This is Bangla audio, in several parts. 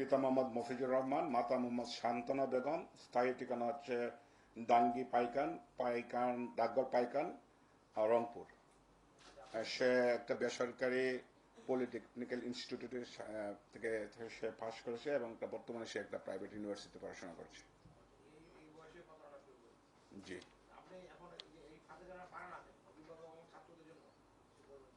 পিতা মোহাম্মদ মফিজুর রহমান, মাতা মোহাম্মদ শান্তনা বেগম, স্থায়ী ঠিকানা হচ্ছে ডাঙ্গি পাইকান পাইকান, ডাকঘর পাইকান রংপুর। সে একটা বেসরকারি পলিটেকনিক্যাল ইনস্টিটিউটের থেকে সে পাশ করেছে এবং বর্তমানে সে একটা প্রাইভেট ইউনিভার্সিটিতে পড়াশোনা করেছে। জি আপনি এখন এই যে এই খাতে যারা পারে না অভিভাবক এবং ছাত্রদের জন্য কি বলবেন?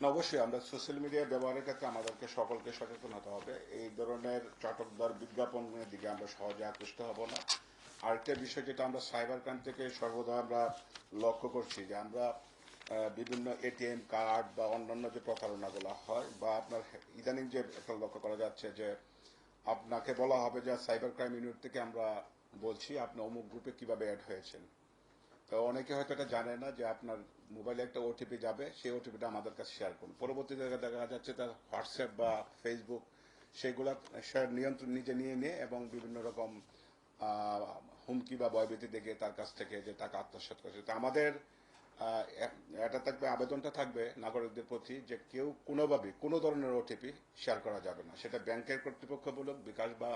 অবশ্যই আমরা সোশ্যাল মিডিয়া ব্যবহারের ক্ষেত্রে আমাদেরকে সকলকে সচেতন হতে হবে। এই ধরনের চটকদার বিজ্ঞাপনের দিকে আমরা সহজে আকৃষ্ট হব না। আরেকটা বিষয় যেটা আমরা সাইবার ক্রাইম থেকে সর্বদা আমরা লক্ষ্য করছি যে আমরা বিভিন্ন এটিএম কার্ড বা অন্যান্য যে প্রতারণাগুলো হয় বা আপনার ইদানিং যে একটা লক্ষ্য করা যাচ্ছে যে আপনাকে বলা হবে যে সাইবার ক্রাইম ইউনিট থেকে আমরা বলছি, আপনি অমুক গ্রুপে কীভাবে অ্যাড হয়েছেন। তো অনেকে হয়তো এটা জানে না যে আপনার মোবাইলে একটা ওটিপি যাবে, সেই ওটিপিটা আমাদের কাছে শেয়ার করুন। পরবর্তীতে দেখা যাচ্ছে তার হোয়াটসঅ্যাপ বা ফেসবুক সেগুলা সে নিয়ন্ত্রণ নিজে নিয়ে নিয়ে এবং বিভিন্ন রকম হুমকি বা ভয়ভীতি দেখে তার কাছ থেকে যে টাকা আত্মসাৎ করছে। তো আমাদের এটা থাকবে, আবেদনটা থাকবে নাগরিকদের প্রতি যে কেউ কোনোভাবে কোনো ধরনের ওটিপি শেয়ার করা যাবে না। সেটা ব্যাংকের কর্তৃপক্ষ বলুক, বিকাশ বা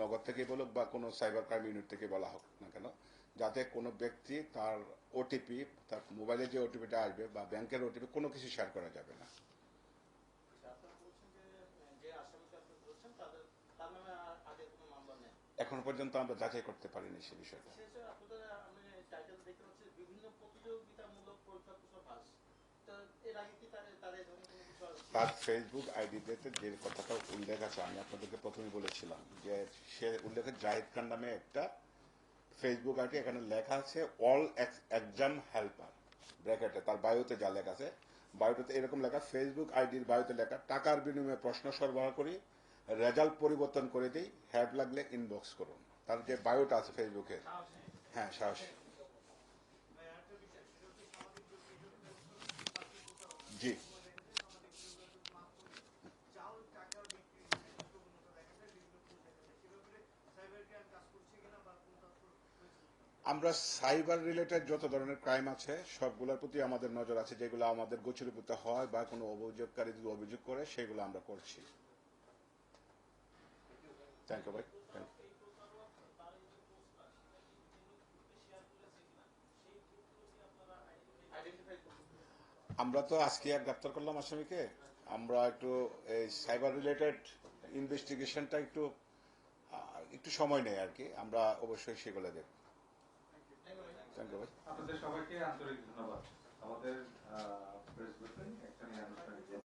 নগদ থেকে বলুক বা কোনো সাইবার ক্রাইম ইউনিট থেকে বলা হোক না কেন। যাতে কোনো ব্যক্তি তার ওটিপি তার মোবাইলে যে ওটিপিটা আসবে বা ব্যাংকের ওটিপি কোনো কিছু শেয়ার করা যাবে না। আচ্ছা, এখন পর্যন্ত আমরা যাচাই করতে পারিনি সে বিষয়টা? তার ফেসবুক আইডিতে যে কথাটা উল্লেখ আছে আমি আপনাদেরকে প্রথমে বলেছিলাম যে সে উল্লেখে জাহিদ খান নামে একটা ফেসবুক আইডি এখানে লেখা আছে অল এক্সাম হেল্পার ব্র্যাকেটে, তার বায়ুতে যা লেখা আছে। বায়ুতে এরকম লেখা ফেসবুক আইডির বায়ুতে লেখা, টাকার বিনিময়ে প্রশ্ন সরবরাহ করি রেজাল্ট পরিবর্তন করে দিই হ্যাপ লাগলে ইনবক্স করুন। তার যে বায়োটা আছে ফেসবুকে হ্যাঁ সাহস। জি চাল টাকার বিক্রি প্রবণতা দেখা যায় বিভিন্ন খোঁজ দেখা যায় সে ব্যাপারে সাইবার ক্রাইম কাজ করছে কিনা বা কোনো তথ্য হয়েছে কিনা? আমরা সাইবার রিলেটেড যত ধরনের ক্রাইম আছে, সবগুলোর প্রতি আমাদের নজর আছে, যেগুলো আমাদের গোচরীভূত হয় বা কোনো অভিযোগকারী যদি অভিযোগ করে, সেগুলো আমরা করছি। থ্যাংক ইউ ভাই। থ্যাংক ইউ আমরা তো আজকে এক গ্রেপ্তার করলাম আসামিকে। আমরা একটু এই সাইবার রিলেটেড ইনভেস্টিগেশনটা একটু একটু সময় নেই আর কি। আমরা অবশ্যই সেগুলো দেখব। থ্যাংক ইউ সবাইকে আন্তরিক ধন্যবাদ। আমাদের প্রেস ব্রিফিং একটা নিয়ে